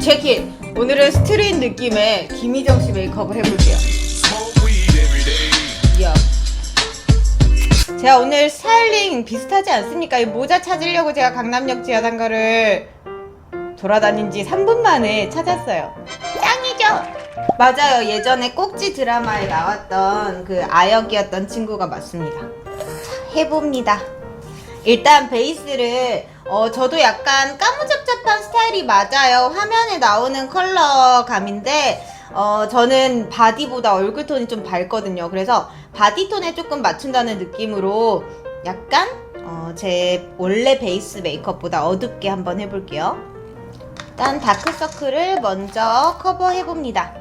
체킨 오늘은 스트릿 느낌의 김희정 씨 메이크업을 해볼게요. 제가 오늘 스타일링 비슷하지 않습니까? 이 모자 찾으려고 제가 강남역 지하상가를 돌아다닌 지 3분 만에 찾았어요. 짱이죠? 맞아요. 예전에 꼭지 드라마에 나왔던 그 아역이었던 친구가 맞습니다. 자, 해봅니다. 일단 베이스를 어 저도 약간 까무잡잡한 스타일이 맞아요. 화면에 나오는 컬러감인데 어 저는 바디보다 얼굴 톤이 좀 밝거든요. 그래서 바디 톤에 조금 맞춘다는 느낌으로 약간 어, 제 원래 베이스 메이크업보다 어둡게 한번 해볼게요. 일단 다크서클을 먼저 커버해 봅니다.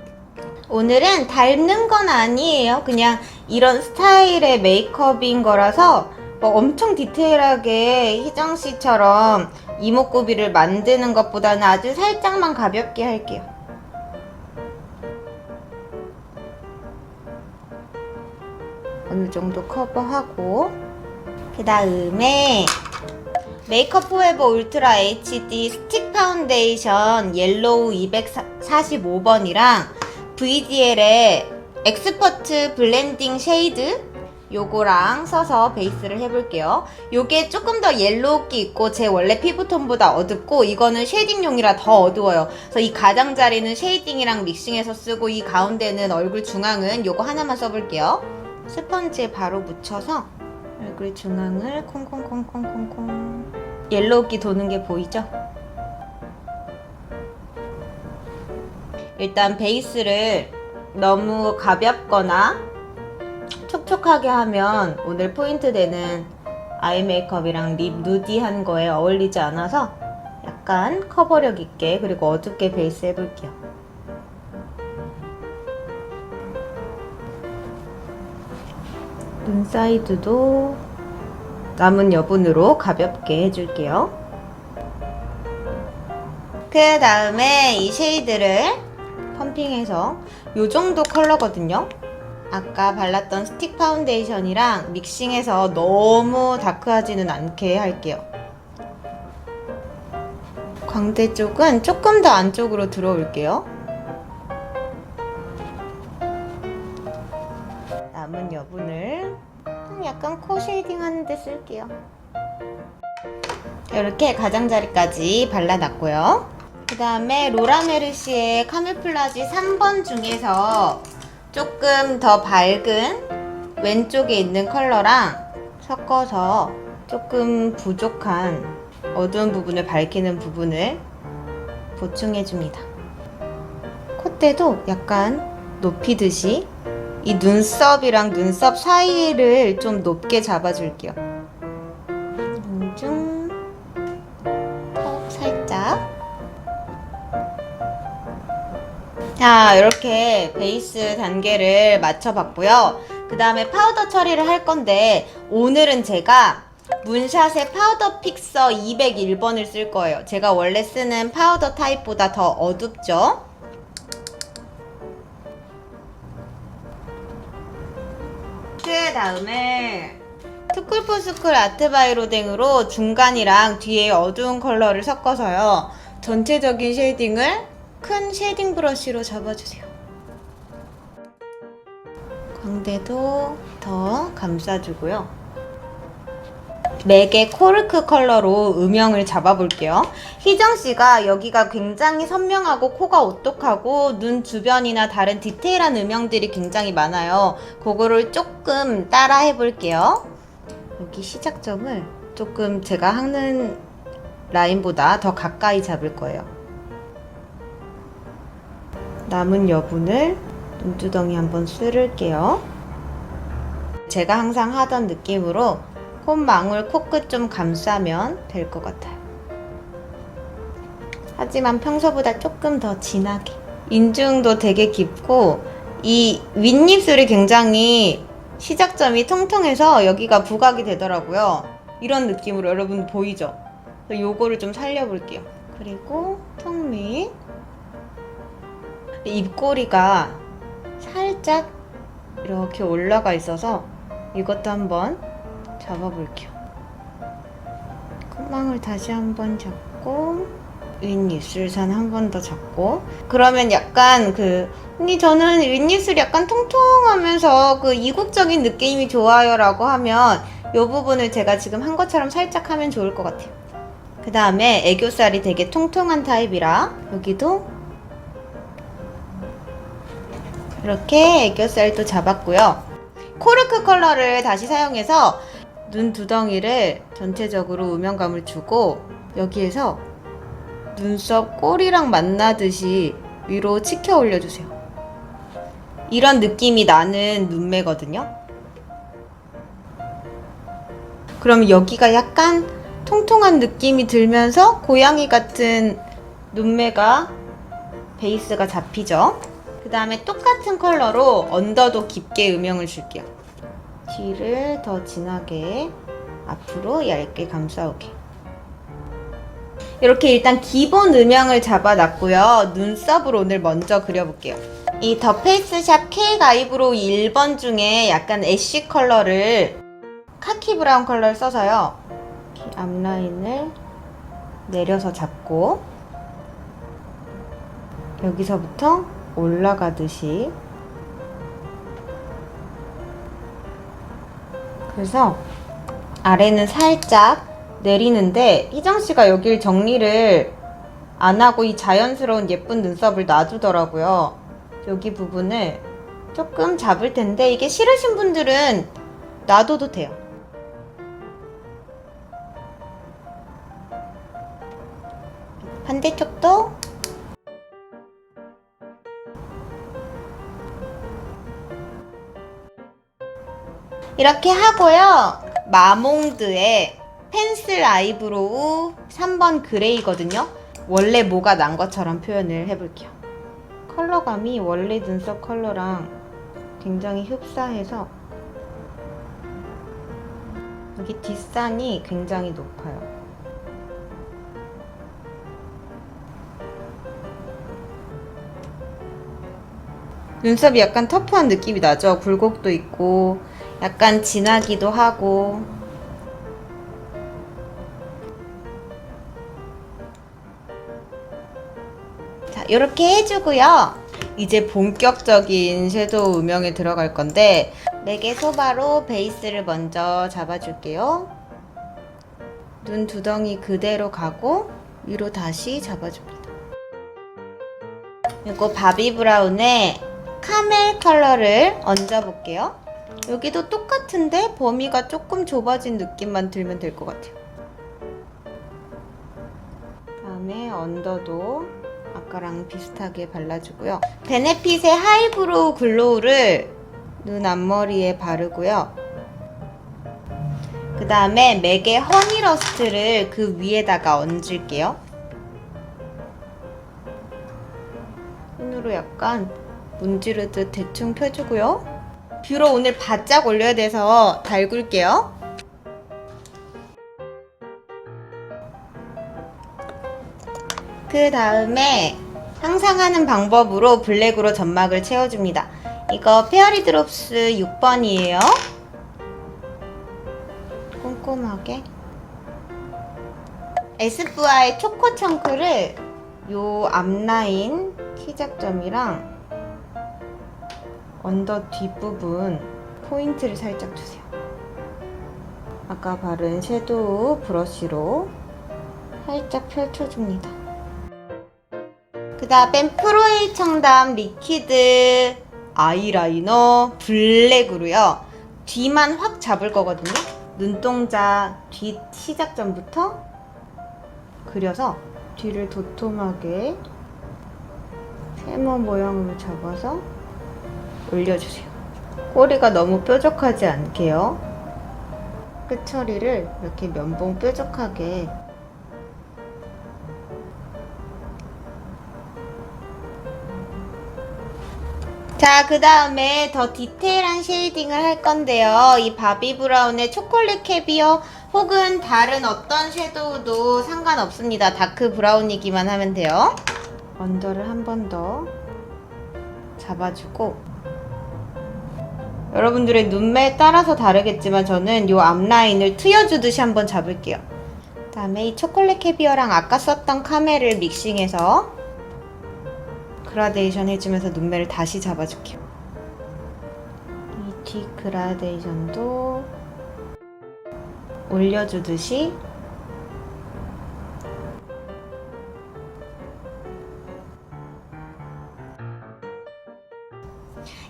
오늘은 닮는 건 아니에요. 그냥 이런 스타일의 메이크업인 거라서 뭐 엄청 디테일하게 희정 씨처럼 이목구비를 만드는 것보다는 아주 살짝만 가볍게 할게요. 어느 정도 커버하고 그 다음에 메이크업 포에버 울트라 HD 스틱 파운데이션 옐로우 245번이랑 VDL의 엑스퍼트 블렌딩 쉐이드 요거랑 써서 베이스를 해볼게요. 요게 조금 더 옐로우기 있고 제 원래 피부톤보다 어둡고 이거는 쉐이딩용이라 더 어두워요. 그래서 이 가장자리는 쉐이딩이랑 믹싱해서 쓰고 이 가운데는 얼굴 중앙은 요거 하나만 써볼게요. 스펀지에 바로 묻혀서 얼굴 중앙을 콩콩콩콩콩콩 옐로우기 도는 게 보이죠? 일단 베이스를 너무 가볍거나 촉촉하게 하면 오늘 포인트 되는 아이 메이크업이랑 립 누디한 거에 어울리지 않아서 약간 커버력 있게 그리고 어둡게 베이스 해볼게요. 눈 사이드도 남은 여분으로 가볍게 해줄게요. 그 다음에 이 쉐이드를 펌핑해서 요 정도 컬러거든요. 아까 발랐던 스틱 파운데이션이랑 믹싱해서 너무 다크하지는 않게 할게요. 광대 쪽은 조금 더 안쪽으로 들어올게요. 쉐이딩 하는데 쓸게요. 이렇게 가장자리까지 발라놨고요. 그 다음에 로라메르시의 카밀플라지 3번 중에서 조금 더 밝은 왼쪽에 있는 컬러랑 섞어서 조금 부족한 어두운 부분을 밝히는 부분을 보충해줍니다. 콧대도 약간 높이듯이 이 눈썹이랑 눈썹 사이를 좀 높게 잡아줄게요. 중턱 살짝. 자, 이렇게 베이스 단계를 맞춰봤고요. 그 다음에 파우더 처리를 할 건데, 오늘은 제가 문샷의 파우더 픽서 201번을 쓸 거예요. 제가 원래 쓰는 파우더 타입보다 더 어둡죠? 다음에 투쿨포스쿨 아트바이로댕으로 중간이랑 뒤에 어두운 컬러를 섞어서요. 전체적인 쉐이딩을 큰 쉐이딩 브러쉬로 잡아주세요. 광대도 더 감싸주고요. 맥의 코르크 컬러로 음영을 잡아볼게요. 희정씨가 여기가 굉장히 선명하고 코가 오똑하고 눈 주변이나 다른 디테일한 음영들이 굉장히 많아요. 그거를 조금 따라 해볼게요. 여기 시작점을 조금 제가 하는 라인보다 더 가까이 잡을 거예요. 남은 여분을 눈두덩이 한번 쓸을게요. 제가 항상 하던 느낌으로 콧망울 코끝 좀 감싸면 될 것 같아요. 하지만 평소보다 조금 더 진하게. 인중도 되게 깊고 이 윗입술이 굉장히 시작점이 통통해서 여기가 부각이 되더라고요. 이런 느낌으로 여러분 보이죠? 요거를 좀 살려볼게요. 그리고 턱 밑. 입꼬리가 살짝 이렇게 올라가 있어서 이것도 한번 잡아볼게요. 콧망울 다시 한번 잡고 윗입술선 한 번 더 잡고 그러면 약간 그 언니 저는 윗입술 약간 통통하면서 그 이국적인 느낌이 좋아요라고 하면 이 부분을 제가 지금 한 것처럼 살짝 하면 좋을 것 같아요. 그 다음에 애교살이 되게 통통한 타입이라 여기도 이렇게 애교살도 잡았고요. 코르크 컬러를 다시 사용해서 눈 두덩이를 전체적으로 음영감을 주고 여기에서 눈썹 꼬리랑 만나듯이 위로 치켜 올려주세요. 이런 느낌이 나는 눈매거든요. 그럼 여기가 약간 통통한 느낌이 들면서 고양이 같은 눈매가 베이스가 잡히죠. 그 다음에 똑같은 컬러로 언더도 깊게 음영을 줄게요. 뒤를 더 진하게 앞으로 얇게 감싸오게. 이렇게 일단 기본 음영을 잡아놨고요. 눈썹으로 오늘 먼저 그려볼게요. 이 더 페이스샵 케이크 아이브로우 1번 중에 약간 애쉬 컬러를 카키 브라운 컬러를 써서요. 이렇게 앞라인을 내려서 잡고 여기서부터 올라가듯이 그래서 아래는 살짝 내리는데 희정 씨가 여길 정리를 안 하고 이 자연스러운 예쁜 눈썹을 놔주더라고요. 여기 부분을 조금 잡을 텐데 이게 싫으신 분들은 놔둬도 돼요. 반대쪽도 이렇게 하고요. 마몽드의 펜슬 아이브로우 3번 그레이거든요. 원래 뭐가 난 것처럼 표현을 해볼게요. 컬러감이 원래 눈썹 컬러랑 굉장히 흡사해서 여기 뒷산이 굉장히 높아요. 눈썹이 약간 터프한 느낌이 나죠? 굴곡도 있고 약간 진하기도 하고. 자 이렇게 해주고요. 이제 본격적인 섀도우 음영에 들어갈 건데 맥의 소바로 베이스를 먼저 잡아줄게요. 눈 두덩이 그대로 가고 위로 다시 잡아줍니다. 그리고 바비 브라운의 카멜 컬러를 얹어볼게요 여기도 똑같은데 범위가 조금 좁아진 느낌만 들면 될 것 같아요. 다음에 언더도 아까랑 비슷하게 발라주고요. 베네핏의 하이브로우 글로우를 눈 앞머리에 바르고요. 그 다음에 맥의 허니러스트를 그 위에다가 얹을게요. 손으로 약간 문지르듯 대충 펴주고요. 뷰로 오늘 바짝 올려야 돼서 달굴게요. 그 다음에 항상 하는 방법으로 블랙으로 점막을 채워줍니다. 이거 페어리 드롭스 6번이에요. 꼼꼼하게. 에스쁘아의 초코 청크를 요 앞라인 키작점이랑 언더 뒷부분 포인트를 살짝 주세요. 아까 바른 섀도우 브러쉬로 살짝 펼쳐줍니다. 그 다음엔 프로에이 청담 리퀴드 아이라이너 블랙으로요. 뒤만 확 잡을 거거든요. 눈동자 뒷 시작점부터 그려서 뒤를 도톰하게 세모 모양으로 잡아서 올려주세요. 꼬리가 너무 뾰족하지 않게요. 끝처리를 이렇게 면봉 뾰족하게 자, 그 다음에 더 디테일한 쉐이딩을 할 건데요. 이 바비 브라운의 초콜릿 캐비어 혹은 다른 어떤 섀도우도 상관없습니다. 다크 브라운이기만 하면 돼요. 언더를 한 번 더 잡아주고 여러분들의 눈매에 따라서 다르겠지만 저는 이 앞라인을 트여주듯이 한번 잡을게요. 그 다음에 이 초콜릿 캐비어랑 아까 썼던 카멜을 믹싱해서 그라데이션 해주면서 눈매를 다시 잡아줄게요. 이 뒤 그라데이션도 올려주듯이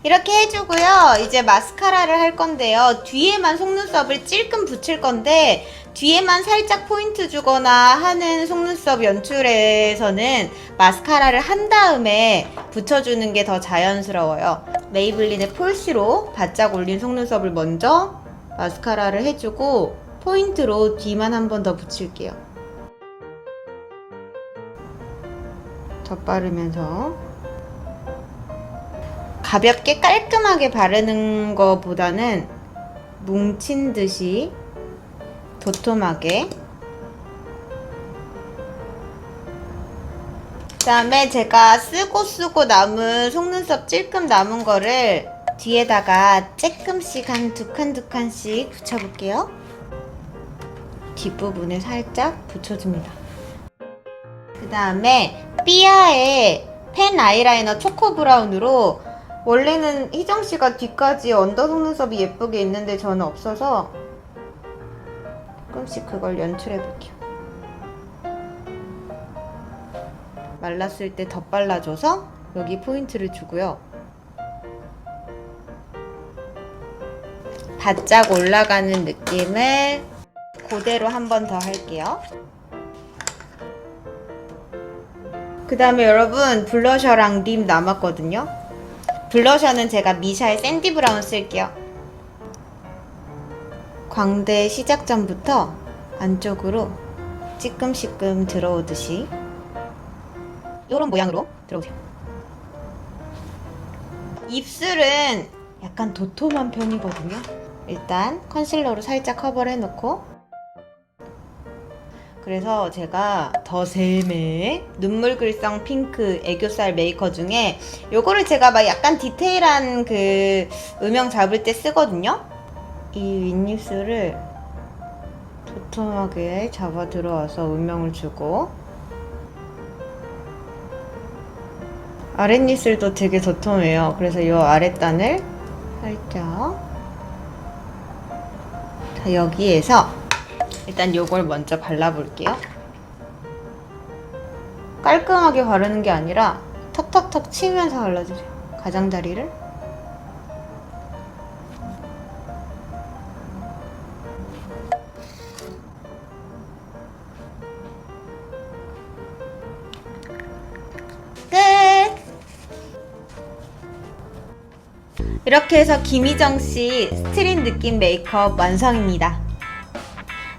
이렇게 해주고요. 이제 마스카라를 할 건데요. 뒤에만 속눈썹을 찔끔 붙일 건데 뒤에만 살짝 포인트 주거나 하는 속눈썹 연출에서는 마스카라를 한 다음에 붙여주는 게 더 자연스러워요. 메이블린의 폴시로 바짝 올린 속눈썹을 먼저 마스카라를 해주고 포인트로 뒤만 한 번 더 붙일게요. 덧바르면서 가볍게 깔끔하게 바르는 것보다는 뭉친 듯이 도톰하게 그 다음에 제가 쓰고 쓰고 남은 속눈썹 찔끔 남은 거를 뒤에다가 쬐끔씩 한 두 칸 두 칸씩 붙여볼게요. 뒷부분에 살짝 붙여줍니다. 그 다음에 삐아의 펜 아이라이너 초코 브라운으로 원래는 희정 씨가 뒤까지 언더 속눈썹이 예쁘게 있는데 저는 없어서 조금씩 그걸 연출해 볼게요. 말랐을 때 덧발라줘서 여기 포인트를 주고요. 바짝 올라가는 느낌을 그대로 한 번 더 할게요. 그 다음에 여러분 블러셔랑 립 남았거든요. 블러셔는 제가 미샤의 샌디 브라운 쓸게요. 광대 시작 전부터 안쪽으로 찌끔시끔 들어오듯이 이런 모양으로 들어오세요. 입술은 약간 도톰한 편이거든요. 일단 컨실러로 살짝 커버를 해놓고 그래서 제가 더 셀메 눈물 글성 핑크 애교살 메이커 중에 요거를 제가 막 약간 디테일한 그 음영 잡을 때 쓰거든요. 이 윗입술을 도톰하게 잡아 들어와서 음영을 주고 아랫입술도 되게 도톰해요. 그래서 이 아랫단을 살짝 자 여기에서 일단 요걸 먼저 발라볼게요. 깔끔하게 바르는 게 아니라 턱턱턱 치면서 발라주세요. 가장자리를. 끝! 이렇게 해서 김희정 씨 스트릿 느낌 메이크업 완성입니다.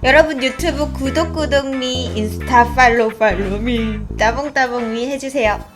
여러분 유튜브 구독 구독 미 인스타 팔로우 팔로우 미 따봉 따봉 미 해주세요.